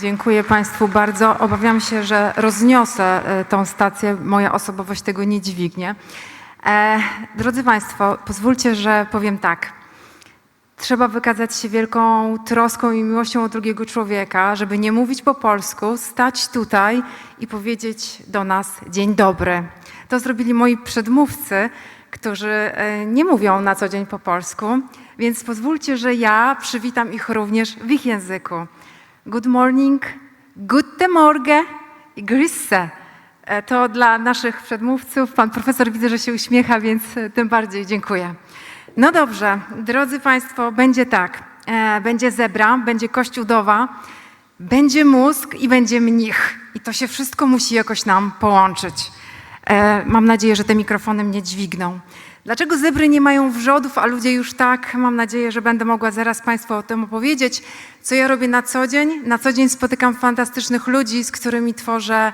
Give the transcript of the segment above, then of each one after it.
Dziękuję Państwu bardzo. Obawiam się, że rozniosę e, tą stację. Moja osobowość tego nie dźwignie. E, drodzy Państwo, pozwólcie, że powiem tak. Trzeba wykazać się wielką troską i miłością o drugiego człowieka, żeby nie mówić po polsku, stać tutaj i powiedzieć do nas dzień dobry. To zrobili moi przedmówcy, którzy e, nie mówią na co dzień po polsku, więc pozwólcie, że ja przywitam ich również w ich języku. Good morning, gute Morgen i grüße. E, To dla naszych przedmówców. Pan profesor widzę, że się uśmiecha, więc e, tym bardziej dziękuję. No dobrze, drodzy Państwo, będzie tak. E, Będzie zebra, będzie kościółdowa, będzie mózg i będzie mnich. I to się wszystko musi jakoś nam połączyć. Mam nadzieję, że te mikrofony mnie dźwigną. Dlaczego zebry nie mają wrzodów, a ludzie już tak? Mam nadzieję, że będę mogła zaraz Państwu o tym opowiedzieć. Co ja robię na co dzień? Na co dzień spotykam fantastycznych ludzi, z którymi tworzę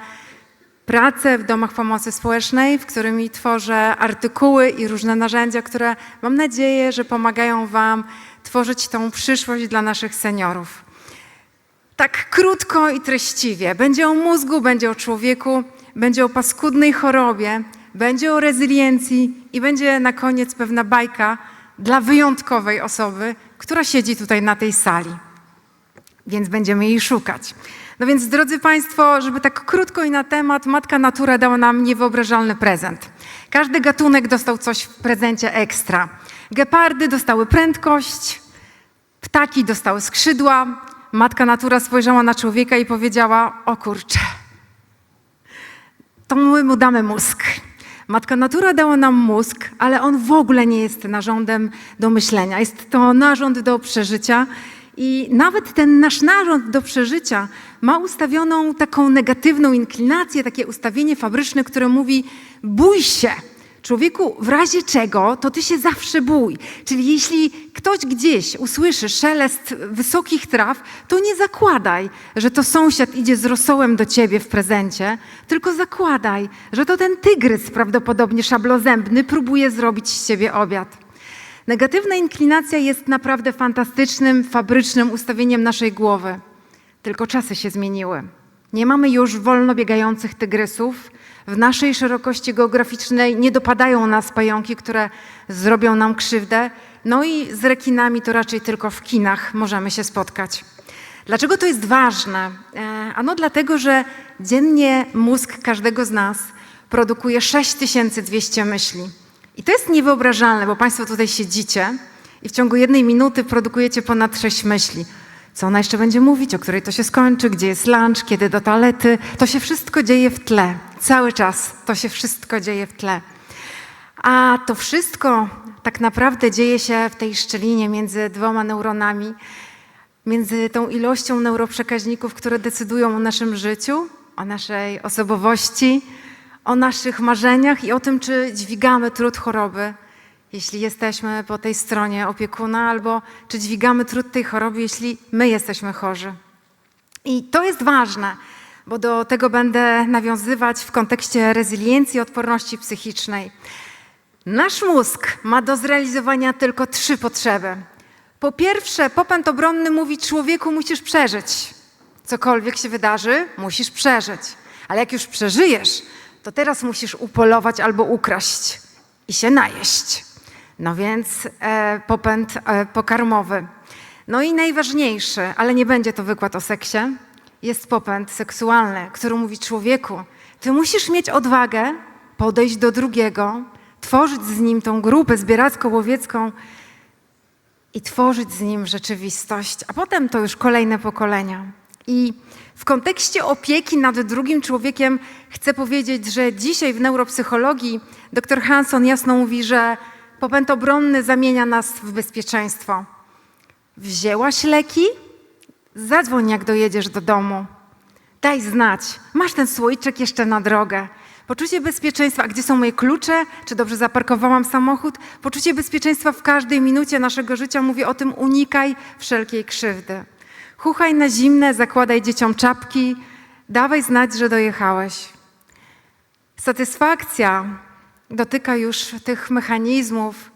pracę w domach pomocy społecznej, w którymi tworzę artykuły i różne narzędzia, które mam nadzieję, że pomagają Wam tworzyć tą przyszłość dla naszych seniorów. Tak krótko i treściwie. Będzie o mózgu, będzie o człowieku, będzie o paskudnej chorobie, będzie o rezyliencji i będzie na koniec pewna bajka dla wyjątkowej osoby, która siedzi tutaj na tej sali. Więc będziemy jej szukać. No więc, drodzy Państwo, żeby tak krótko i na temat, Matka Natura dała nam niewyobrażalny prezent. Każdy gatunek dostał coś w prezencie ekstra. Gepardy dostały prędkość, ptaki dostały skrzydła. Matka Natura spojrzała na człowieka i powiedziała: O kurczę, to my mu damy mózg. Matka Natura dała nam mózg, ale on w ogóle nie jest narządem do myślenia. Jest to narząd do przeżycia. I nawet ten nasz narząd do przeżycia ma ustawioną taką negatywną inklinację, takie ustawienie fabryczne, które mówi: bój się. Człowieku, w razie czego, to ty się zawsze bój. Czyli jeśli ktoś gdzieś usłyszy szelest wysokich traw, to nie zakładaj, że to sąsiad idzie z rosołem do ciebie w prezencie, tylko zakładaj, że to ten tygrys prawdopodobnie szablozębny próbuje zrobić z ciebie obiad. Negatywna inklinacja jest naprawdę fantastycznym, fabrycznym ustawieniem naszej głowy. Tylko czasy się zmieniły. Nie mamy już wolno biegających tygrysów. W naszej szerokości geograficznej nie dopadają nas pająki, które zrobią nam krzywdę. No i z rekinami to raczej tylko w kinach możemy się spotkać. Dlaczego to jest ważne? E, Ano dlatego, że dziennie mózg każdego z nas produkuje 6200 myśli. I to jest niewyobrażalne, bo Państwo tutaj siedzicie i w ciągu jednej minuty produkujecie ponad sześć myśli. Co ona jeszcze będzie mówić, o której to się skończy, gdzie jest lunch, kiedy do toalety. To się wszystko dzieje w tle. Cały czas to się wszystko dzieje w tle. A to wszystko tak naprawdę dzieje się w tej szczelinie między dwoma neuronami, między tą ilością neuroprzekaźników, które decydują o naszym życiu, o naszej osobowości, o naszych marzeniach i o tym, czy dźwigamy trud choroby, jeśli jesteśmy po tej stronie opiekuna, albo czy dźwigamy trud tej choroby, jeśli my jesteśmy chorzy. I to jest ważne, bo do tego będę nawiązywać w kontekście rezyliencji, odporności psychicznej. Nasz mózg ma do zrealizowania tylko trzy potrzeby. Po pierwsze, popęd obronny mówi człowieku musisz przeżyć. Cokolwiek się wydarzy, musisz przeżyć. Ale jak już przeżyjesz, to teraz musisz upolować albo ukraść i się najeść. No więc e, popęd e, pokarmowy. No i najważniejszy, ale nie będzie to wykład o seksie, jest popęd seksualny, który mówi człowieku, ty musisz mieć odwagę podejść do drugiego, tworzyć z nim tą grupę zbieracko-łowiecką i tworzyć z nim rzeczywistość, a potem to już kolejne pokolenia. I w kontekście opieki nad drugim człowiekiem chcę powiedzieć, że dzisiaj w neuropsychologii dr Hanson jasno mówi, że popęd obronny zamienia nas w bezpieczeństwo. Wzięłaś leki? Zadzwoń, jak dojedziesz do domu. Daj znać. Masz ten słoiczek jeszcze na drogę. Poczucie bezpieczeństwa, gdzie są moje klucze? Czy dobrze zaparkowałam samochód? Poczucie bezpieczeństwa w każdej minucie naszego życia mówi o tym, unikaj wszelkiej krzywdy. Chuchaj na zimne, zakładaj dzieciom czapki, dawaj znać, że dojechałeś. Satysfakcja dotyka już tych mechanizmów,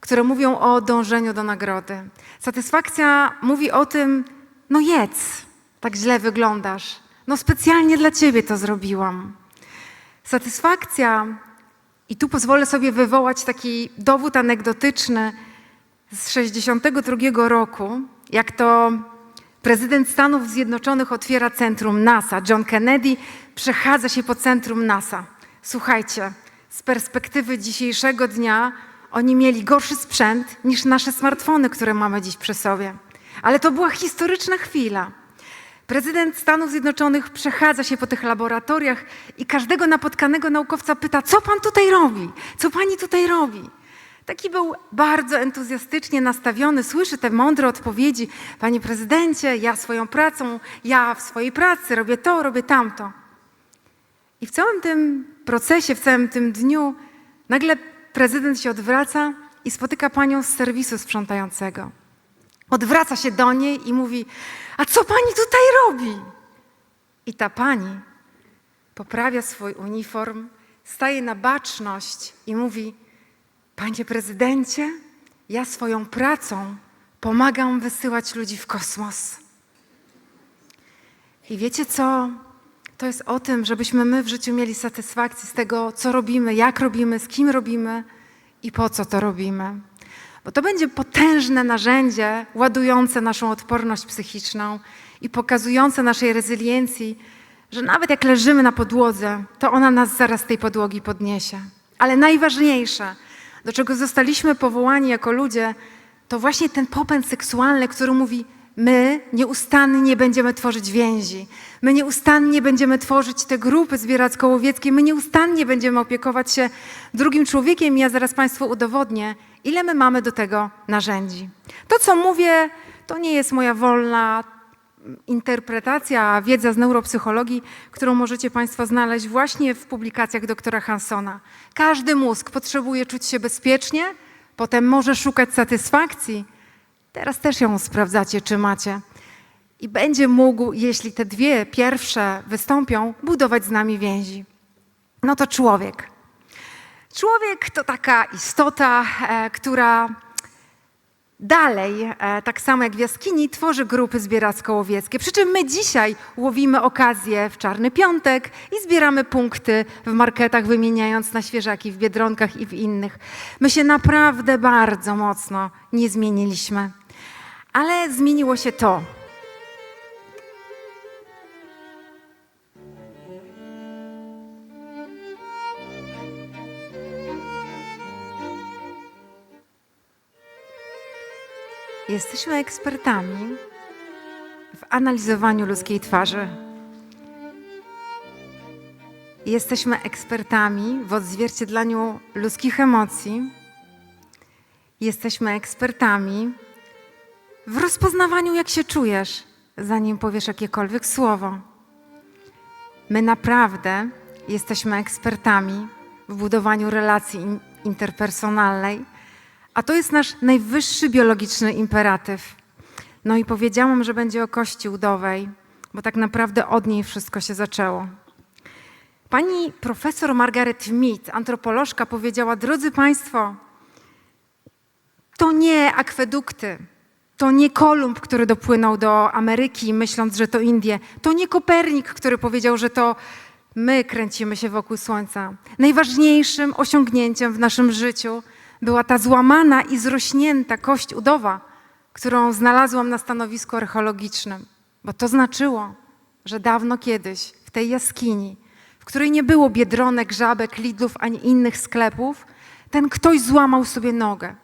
które mówią o dążeniu do nagrody. Satysfakcja mówi o tym, no jedz, tak źle wyglądasz. No specjalnie dla ciebie to zrobiłam. Satysfakcja, i tu pozwolę sobie wywołać taki dowód anegdotyczny z 62 roku, jak to prezydent Stanów Zjednoczonych otwiera centrum NASA. John Kennedy przechadza się po centrum NASA. Słuchajcie, z perspektywy dzisiejszego dnia oni mieli gorszy sprzęt niż nasze smartfony, które mamy dziś przy sobie. Ale to była historyczna chwila. Prezydent Stanów Zjednoczonych przechadza się po tych laboratoriach i każdego napotkanego naukowca pyta: Co pan tutaj robi? Co pani tutaj robi? Taki był bardzo entuzjastycznie nastawiony, słyszy te mądre odpowiedzi: Panie prezydencie, ja swoją pracą, ja w swojej pracy robię to, robię tamto. I w całym tym procesie, w całym tym dniu, nagle prezydent się odwraca i spotyka panią z serwisu sprzątającego. Odwraca się do niej i mówi: A co pani tutaj robi? I ta pani poprawia swój uniform, staje na baczność i mówi: Panie prezydencie, ja swoją pracą pomagam wysyłać ludzi w kosmos. I wiecie co? To jest o tym, żebyśmy my w życiu mieli satysfakcję z tego, co robimy, jak robimy, z kim robimy i po co to robimy. Bo to będzie potężne narzędzie ładujące naszą odporność psychiczną i pokazujące naszej rezyliencji, że nawet jak leżymy na podłodze, to ona nas zaraz z tej podłogi podniesie. Ale najważniejsze, do czego zostaliśmy powołani jako ludzie, to właśnie ten popęd seksualny, który mówi: My nieustannie będziemy tworzyć więzi, my nieustannie będziemy tworzyć te grupy zbieracko-łowieckie, my nieustannie będziemy opiekować się drugim człowiekiem ja zaraz Państwu udowodnię, ile my mamy do tego narzędzi. To, co mówię, to nie jest moja wolna interpretacja, wiedza z neuropsychologii, którą możecie Państwo znaleźć właśnie w publikacjach doktora Hansona. Każdy mózg potrzebuje czuć się bezpiecznie, potem może szukać satysfakcji. Teraz też ją sprawdzacie, czy macie. I będzie mógł, jeśli te dwie pierwsze wystąpią, budować z nami więzi. No to człowiek. Człowiek to taka istota, e, która dalej, e, tak samo jak w jaskini, tworzy grupy zbieracko-łowieckie. Przy czym my dzisiaj łowimy okazję w Czarny Piątek i zbieramy punkty w marketach, wymieniając na świeżaki w Biedronkach i w innych. My się naprawdę bardzo mocno nie zmieniliśmy. Ale zmieniło się to. Jesteśmy ekspertami w analizowaniu ludzkiej twarzy. Jesteśmy ekspertami w odzwierciedlaniu ludzkich emocji. Jesteśmy ekspertami w rozpoznawaniu, jak się czujesz, zanim powiesz jakiekolwiek słowo. My naprawdę jesteśmy ekspertami w budowaniu relacji in- interpersonalnej, a to jest nasz najwyższy biologiczny imperatyw. No i powiedziałam, że będzie o kości udowej, bo tak naprawdę od niej wszystko się zaczęło. Pani profesor Margaret Mead, antropolożka, powiedziała: Drodzy Państwo, to nie akwedukty, to nie Kolumb, który dopłynął do Ameryki, myśląc, że to Indie, to nie Kopernik, który powiedział, że to my kręcimy się wokół Słońca. Najważniejszym osiągnięciem w naszym życiu była ta złamana i zrośnięta kość udowa, którą znalazłam na stanowisku archeologicznym, bo to znaczyło, że dawno kiedyś w tej jaskini, w której nie było biedronek, żabek, lidlów ani innych sklepów, ten ktoś złamał sobie nogę,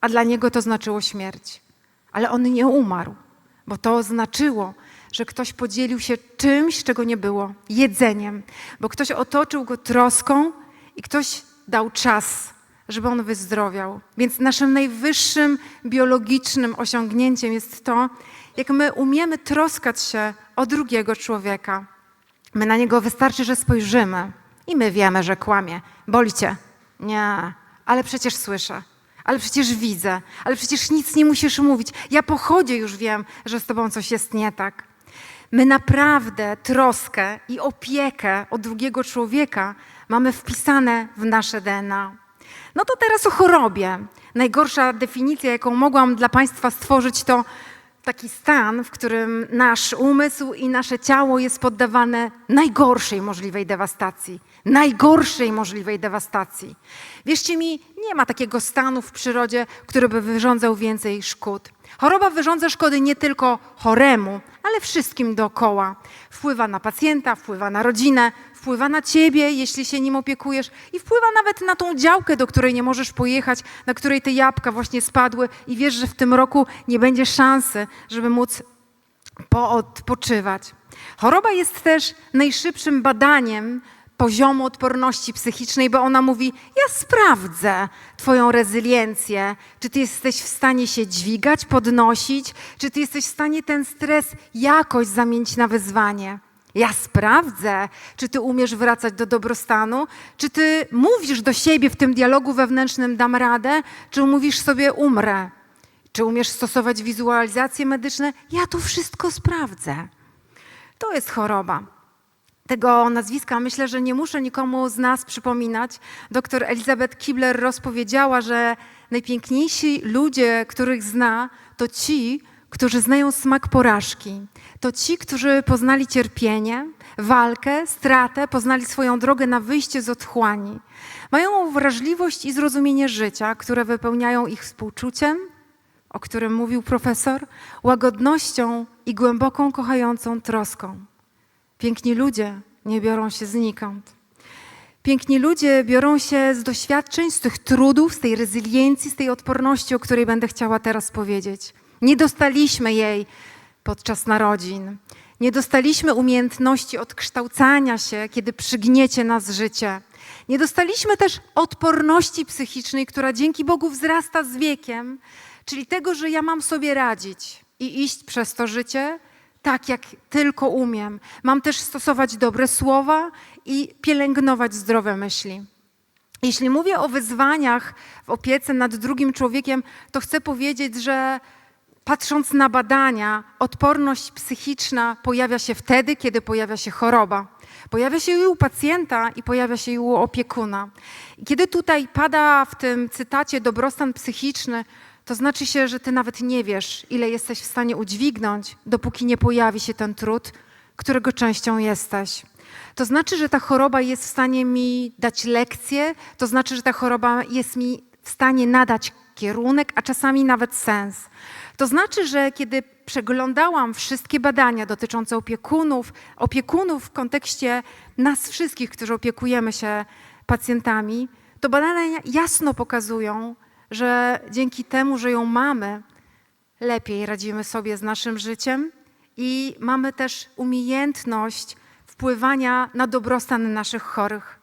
a dla niego to znaczyło śmierć. Ale on nie umarł, bo to oznaczyło, że ktoś podzielił się czymś, czego nie było jedzeniem, bo ktoś otoczył go troską i ktoś dał czas żeby on wyzdrowiał. Więc naszym najwyższym biologicznym osiągnięciem jest to, jak my umiemy troskać się o drugiego człowieka. My na niego wystarczy, że spojrzymy i my wiemy, że kłamie. Boli cię? Nie, ale przecież słyszę. Ale przecież widzę, ale przecież nic nie musisz mówić. Ja po chodzie już wiem, że z tobą coś jest nie tak. My naprawdę troskę i opiekę o drugiego człowieka mamy wpisane w nasze DNA. No to teraz o chorobie. Najgorsza definicja, jaką mogłam dla Państwa stworzyć, to taki stan, w którym nasz umysł i nasze ciało jest poddawane najgorszej możliwej dewastacji. Najgorszej możliwej dewastacji. Wierzcie mi, nie ma takiego stanu w przyrodzie, który by wyrządzał więcej szkód. Choroba wyrządza szkody nie tylko choremu, ale wszystkim dookoła. Wpływa na pacjenta, wpływa na rodzinę, wpływa na ciebie, jeśli się nim opiekujesz, i wpływa nawet na tą działkę, do której nie możesz pojechać, na której te jabłka właśnie spadły, i wiesz, że w tym roku nie będzie szansy, żeby móc poodpoczywać. Choroba jest też najszybszym badaniem poziomu odporności psychicznej, bo ona mówi: Ja sprawdzę Twoją rezyliencję, czy Ty jesteś w stanie się dźwigać, podnosić, czy Ty jesteś w stanie ten stres jakoś zamienić na wyzwanie. Ja sprawdzę, czy Ty umiesz wracać do dobrostanu, czy Ty mówisz do siebie w tym dialogu wewnętrznym: Dam radę, czy mówisz sobie: Umrę. Czy umiesz stosować wizualizacje medyczne? Ja to wszystko sprawdzę. To jest choroba tego nazwiska myślę, że nie muszę nikomu z nas przypominać. Doktor Elizabeth Kibler rozpowiedziała, że najpiękniejsi ludzie, których zna, to ci, którzy znają smak porażki. To ci, którzy poznali cierpienie, walkę, stratę, poznali swoją drogę na wyjście z otchłani. Mają wrażliwość i zrozumienie życia, które wypełniają ich współczuciem, o którym mówił profesor, łagodnością i głęboką, kochającą troską. Piękni ludzie nie biorą się znikąd. Piękni ludzie biorą się z doświadczeń, z tych trudów, z tej rezyliencji, z tej odporności, o której będę chciała teraz powiedzieć. Nie dostaliśmy jej podczas narodzin. Nie dostaliśmy umiejętności odkształcania się, kiedy przygniecie nas życie. Nie dostaliśmy też odporności psychicznej, która dzięki Bogu wzrasta z wiekiem, czyli tego, że ja mam sobie radzić i iść przez to życie tak, jak tylko umiem. Mam też stosować dobre słowa i pielęgnować zdrowe myśli. Jeśli mówię o wyzwaniach w opiece nad drugim człowiekiem, to chcę powiedzieć, że patrząc na badania, odporność psychiczna pojawia się wtedy, kiedy pojawia się choroba. Pojawia się i u pacjenta, i pojawia się i u opiekuna. I kiedy tutaj pada w tym cytacie dobrostan psychiczny, to znaczy się, że ty nawet nie wiesz, ile jesteś w stanie udźwignąć, dopóki nie pojawi się ten trud, którego częścią jesteś. To znaczy, że ta choroba jest w stanie mi dać lekcję, to znaczy, że ta choroba jest mi w stanie nadać kierunek, a czasami nawet sens. To znaczy, że kiedy przeglądałam wszystkie badania dotyczące opiekunów, opiekunów w kontekście nas wszystkich, którzy opiekujemy się pacjentami, to badania jasno pokazują, że dzięki temu, że ją mamy, lepiej radzimy sobie z naszym życiem i mamy też umiejętność wpływania na dobrostan naszych chorych.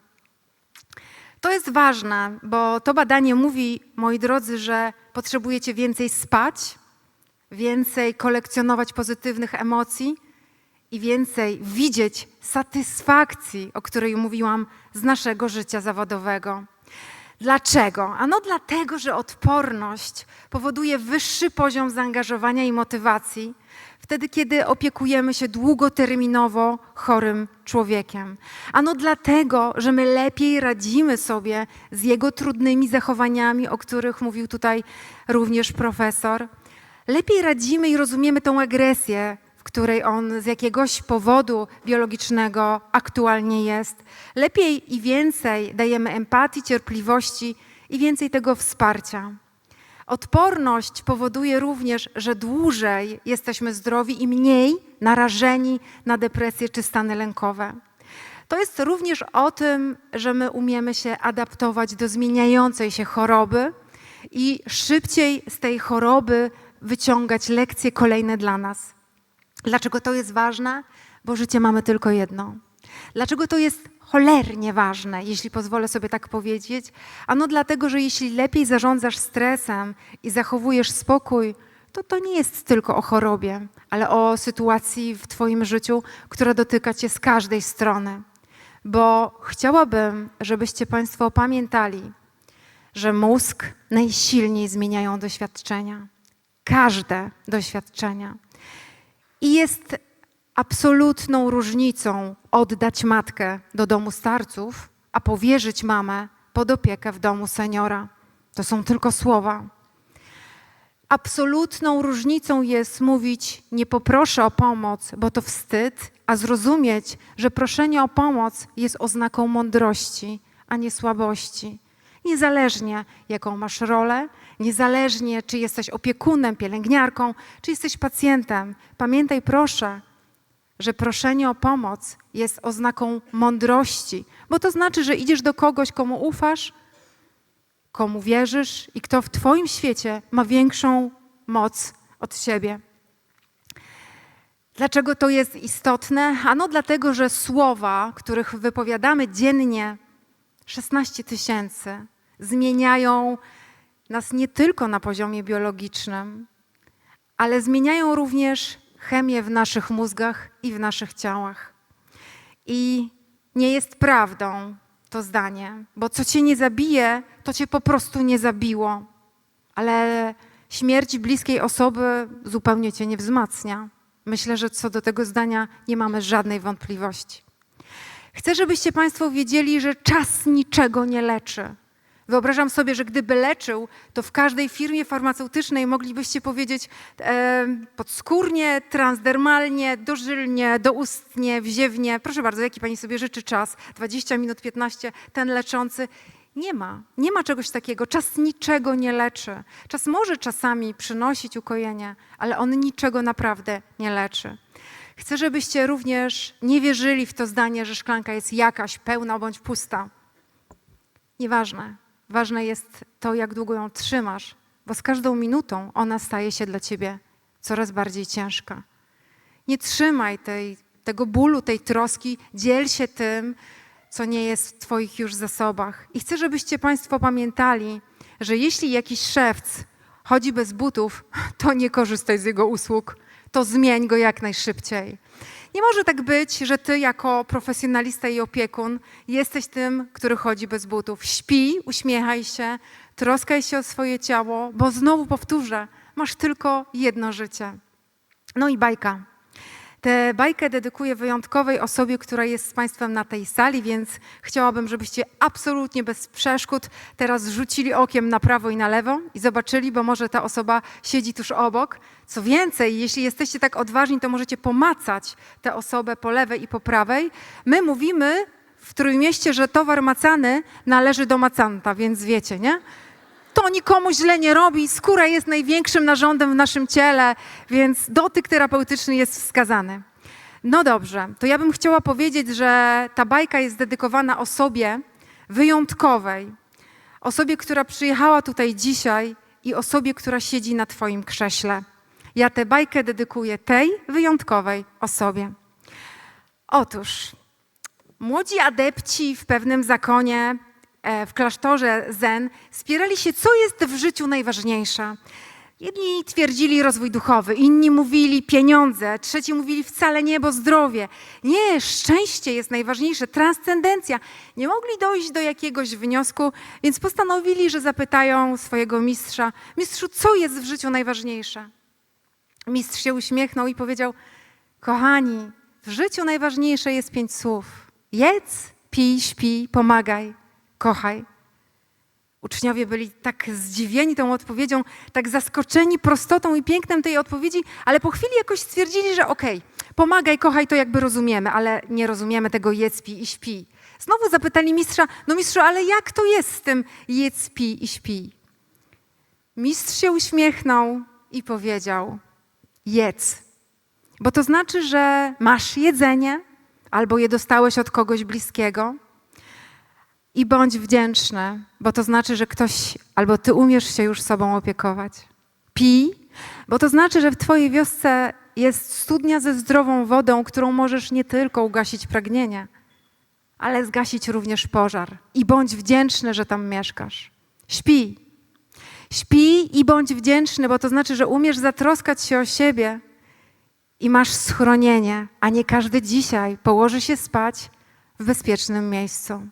To jest ważne, bo to badanie mówi, moi drodzy, że potrzebujecie więcej spać, więcej kolekcjonować pozytywnych emocji i więcej widzieć satysfakcji, o której mówiłam, z naszego życia zawodowego. Dlaczego? Ano dlatego, że odporność powoduje wyższy poziom zaangażowania i motywacji wtedy, kiedy opiekujemy się długoterminowo chorym człowiekiem. Ano dlatego, że my lepiej radzimy sobie z jego trudnymi zachowaniami, o których mówił tutaj również profesor. Lepiej radzimy i rozumiemy tą agresję, której on z jakiegoś powodu biologicznego aktualnie jest. Lepiej i więcej dajemy empatii, cierpliwości i więcej tego wsparcia. Odporność powoduje również, że dłużej jesteśmy zdrowi i mniej narażeni na depresję czy stany lękowe. To jest również o tym, że my umiemy się adaptować do zmieniającej się choroby i szybciej z tej choroby wyciągać lekcje kolejne dla nas. Dlaczego to jest ważne? Bo życie mamy tylko jedno. Dlaczego to jest cholernie ważne, jeśli pozwolę sobie tak powiedzieć? Ano dlatego, że jeśli lepiej zarządzasz stresem i zachowujesz spokój, to to nie jest tylko o chorobie, ale o sytuacji w Twoim życiu, która dotyka Cię z każdej strony. Bo chciałabym, żebyście Państwo pamiętali, że mózg najsilniej zmieniają doświadczenia. Każde doświadczenia. I jest absolutną różnicą oddać matkę do domu starców, a powierzyć mamę pod opiekę w domu seniora. To są tylko słowa. Absolutną różnicą jest mówić nie poproszę o pomoc, bo to wstyd, a zrozumieć, że proszenie o pomoc jest oznaką mądrości, a nie słabości. Niezależnie jaką masz rolę, niezależnie czy jesteś opiekunem, pielęgniarką, czy jesteś pacjentem, pamiętaj proszę, że proszenie o pomoc jest oznaką mądrości, bo to znaczy, że idziesz do kogoś, komu ufasz, komu wierzysz i kto w Twoim świecie ma większą moc od siebie. Dlaczego to jest istotne? Ano dlatego, że słowa, których wypowiadamy dziennie 16 tysięcy, zmieniają nas nie tylko na poziomie biologicznym, ale zmieniają również chemię w naszych mózgach i w naszych ciałach. I nie jest prawdą to zdanie, bo co cię nie zabije, to cię po prostu nie zabiło. Ale śmierć bliskiej osoby zupełnie cię nie wzmacnia. Myślę, że co do tego zdania nie mamy żadnej wątpliwości. Chcę, żebyście Państwo wiedzieli, że czas niczego nie leczy. Wyobrażam sobie, że gdyby leczył, to w każdej firmie farmaceutycznej moglibyście powiedzieć e, podskórnie, transdermalnie, dożylnie, doustnie, wziewnie. Proszę bardzo, jaki Pani sobie życzy czas? 20 minut, 15, ten leczący. Nie ma, nie ma czegoś takiego. Czas niczego nie leczy. Czas może czasami przynosić ukojenie, ale on niczego naprawdę nie leczy. Chcę, żebyście również nie wierzyli w to zdanie, że szklanka jest jakaś, pełna bądź pusta. Nieważne. Ważne jest to, jak długo ją trzymasz, bo z każdą minutą ona staje się dla ciebie coraz bardziej ciężka. Nie trzymaj tej, tego bólu, tej troski, dziel się tym, co nie jest w Twoich już zasobach. I chcę, żebyście Państwo pamiętali, że jeśli jakiś szewc chodzi bez butów, to nie korzystaj z jego usług, to zmień go jak najszybciej. Nie może tak być, że ty jako profesjonalista i opiekun jesteś tym, który chodzi bez butów. Śpi, uśmiechaj się, troskaj się o swoje ciało, bo znowu powtórzę, masz tylko jedno życie. No i bajka. Tę bajkę dedykuję wyjątkowej osobie, która jest z Państwem na tej sali, więc chciałabym, żebyście absolutnie bez przeszkód teraz rzucili okiem na prawo i na lewo i zobaczyli, bo może ta osoba siedzi tuż obok. Co więcej, jeśli jesteście tak odważni, to możecie pomacać tę osobę po lewej i po prawej. My mówimy w Trójmieście, że towar macany należy do macanta, więc wiecie, nie? To nikomu źle nie robi. Skóra jest największym narządem w naszym ciele, więc dotyk terapeutyczny jest wskazany. No dobrze, to ja bym chciała powiedzieć, że ta bajka jest dedykowana osobie wyjątkowej, osobie, która przyjechała tutaj dzisiaj i osobie, która siedzi na Twoim krześle. Ja tę bajkę dedykuję tej wyjątkowej osobie. Otóż, młodzi adepci w pewnym zakonie w klasztorze Zen spierali się, co jest w życiu najważniejsze. Jedni twierdzili rozwój duchowy, inni mówili pieniądze, trzeci mówili wcale nie, bo zdrowie. Nie, szczęście jest najważniejsze, transcendencja. Nie mogli dojść do jakiegoś wniosku, więc postanowili, że zapytają swojego mistrza: Mistrzu, co jest w życiu najważniejsze? Mistrz się uśmiechnął i powiedział: Kochani, w życiu najważniejsze jest pięć słów: jedz, pij, śpi, pomagaj kochaj. Uczniowie byli tak zdziwieni tą odpowiedzią, tak zaskoczeni prostotą i pięknem tej odpowiedzi, ale po chwili jakoś stwierdzili, że okej, okay, pomagaj, kochaj, to jakby rozumiemy, ale nie rozumiemy tego jedz, pi i śpi. Znowu zapytali mistrza, no mistrzu, ale jak to jest z tym jedz, pi i śpi? Mistrz się uśmiechnął i powiedział, jedz, bo to znaczy, że masz jedzenie albo je dostałeś od kogoś bliskiego, i bądź wdzięczny, bo to znaczy, że ktoś albo ty umiesz się już sobą opiekować. Pij, bo to znaczy, że w twojej wiosce jest studnia ze zdrową wodą, którą możesz nie tylko ugasić pragnienie, ale zgasić również pożar. I bądź wdzięczny, że tam mieszkasz. Śpij. Śpij i bądź wdzięczny, bo to znaczy, że umiesz zatroskać się o siebie i masz schronienie, a nie każdy dzisiaj położy się spać w bezpiecznym miejscu.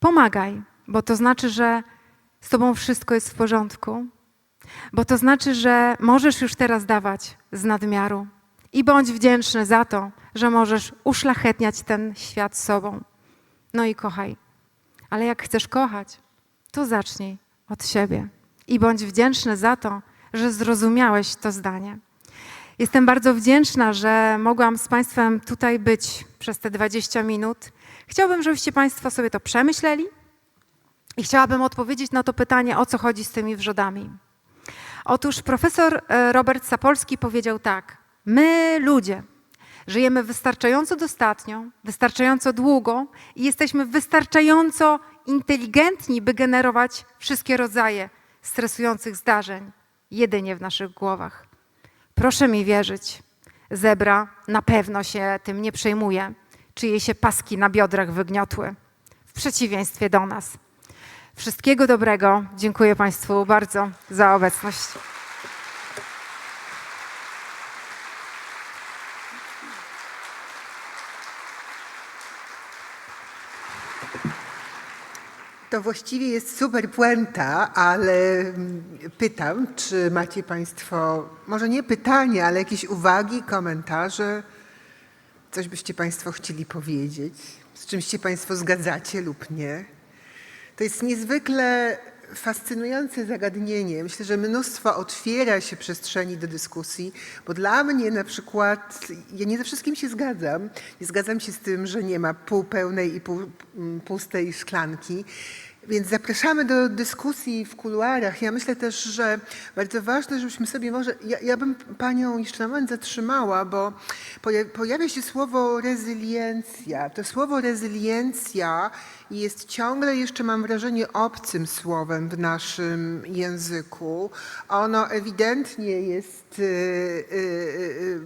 Pomagaj, bo to znaczy, że z Tobą wszystko jest w porządku, bo to znaczy, że możesz już teraz dawać z nadmiaru. I bądź wdzięczny za to, że możesz uszlachetniać ten świat sobą. No i kochaj. Ale jak chcesz kochać, to zacznij od siebie. I bądź wdzięczny za to, że zrozumiałeś to zdanie. Jestem bardzo wdzięczna, że mogłam z Państwem tutaj być przez te 20 minut. Chciałabym, żebyście Państwo sobie to przemyśleli i chciałabym odpowiedzieć na to pytanie, o co chodzi z tymi wrzodami. Otóż profesor e, Robert Sapolski powiedział tak: My, ludzie, żyjemy wystarczająco dostatnio, wystarczająco długo i jesteśmy wystarczająco inteligentni, by generować wszystkie rodzaje stresujących zdarzeń jedynie w naszych głowach. Proszę mi wierzyć, zebra na pewno się tym nie przejmuje, czy jej się paski na biodrach wygniotły, w przeciwieństwie do nas. Wszystkiego dobrego. Dziękuję Państwu bardzo za obecność. To właściwie jest super puenta, ale mm, pytam, czy macie Państwo, może nie pytania, ale jakieś uwagi, komentarze? Coś byście Państwo chcieli powiedzieć? Z czymś się Państwo zgadzacie lub nie? To jest niezwykle fascynujące zagadnienie. Myślę, że mnóstwo otwiera się przestrzeni do dyskusji, bo dla mnie na przykład, ja nie ze wszystkim się zgadzam. Nie zgadzam się z tym, że nie ma półpełnej i pół, mm, pustej szklanki. Więc zapraszamy do dyskusji w kuluarach. Ja myślę też, że bardzo ważne, żebyśmy sobie może. Ja, ja bym panią jeszcze na moment zatrzymała, bo poja- pojawia się słowo rezyliencja. To słowo rezyliencja jest ciągle jeszcze, mam wrażenie, obcym słowem w naszym języku. Ono ewidentnie jest y, y, y,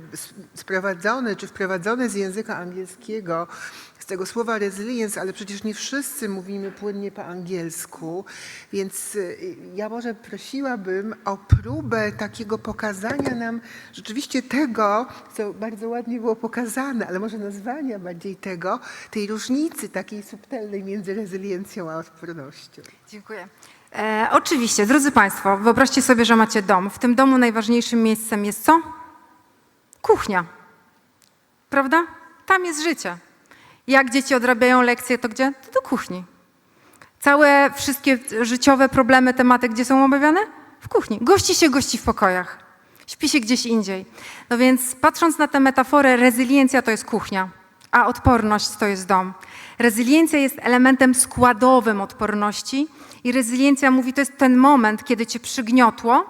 sprowadzone czy wprowadzone z języka angielskiego z tego słowa resilience, ale przecież nie wszyscy mówimy płynnie po angielsku, więc y, ja może prosiłabym o próbę takiego pokazania nam rzeczywiście tego, co bardzo ładnie było pokazane, ale może nazwania bardziej tego, tej różnicy takiej subtelnej między rezyliencją a odpornością. Dziękuję. E, oczywiście, drodzy Państwo, wyobraźcie sobie, że macie dom. W tym domu najważniejszym miejscem jest co? Kuchnia. Prawda? Tam jest życie. Jak dzieci odrabiają lekcje, to gdzie? To do kuchni. Całe wszystkie życiowe problemy, tematy, gdzie są omawiane? W kuchni. Gości się gości w pokojach. Śpi się gdzieś indziej. No więc patrząc na tę metaforę, rezyliencja to jest kuchnia, a odporność to jest dom. Rezyliencja jest elementem składowym odporności i rezyliencja mówi, to jest ten moment, kiedy cię przygniotło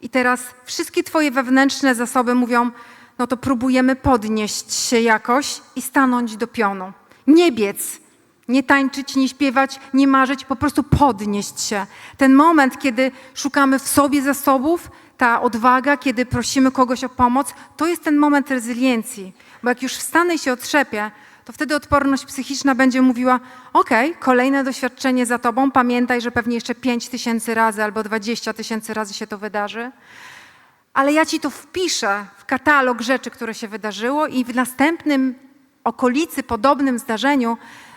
i teraz wszystkie twoje wewnętrzne zasoby mówią, no to próbujemy podnieść się jakoś i stanąć do pionu. Nie biec, nie tańczyć, nie śpiewać, nie marzyć, po prostu podnieść się. Ten moment, kiedy szukamy w sobie zasobów, ta odwaga, kiedy prosimy kogoś o pomoc, to jest ten moment rezyliencji. Bo jak już wstanę i się otrzepię, to wtedy odporność psychiczna będzie mówiła: OK, kolejne doświadczenie za tobą, pamiętaj, że pewnie jeszcze 5 tysięcy razy albo 20 tysięcy razy się to wydarzy ale ja ci to wpiszę w katalog rzeczy, które się wydarzyło i w następnym okolicy, podobnym zdarzeniu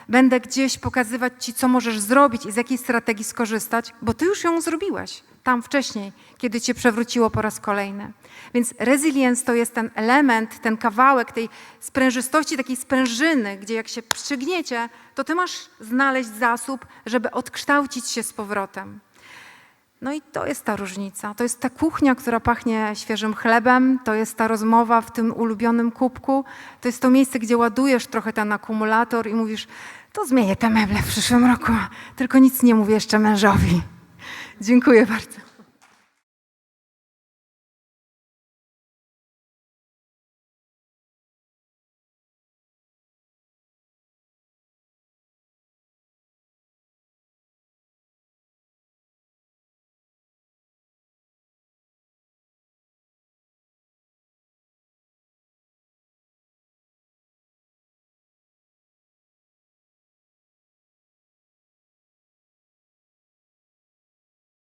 będę gdzieś pokazywać ci, co możesz zrobić i z jakiej strategii skorzystać, bo ty już ją zrobiłeś tam wcześniej, kiedy cię przewróciło po raz kolejny. Więc resilience to jest ten element, ten kawałek tej sprężystości, takiej sprężyny, gdzie jak się przygniecie, to ty masz znaleźć zasób, żeby odkształcić się z powrotem. No i to jest ta różnica. To jest ta kuchnia, która pachnie świeżym chlebem, to jest ta rozmowa w tym ulubionym kubku, to jest to miejsce, gdzie ładujesz trochę ten akumulator i mówisz, to zmienię te meble w przyszłym roku, tylko nic nie mówię jeszcze mężowi. Dziękuję bardzo.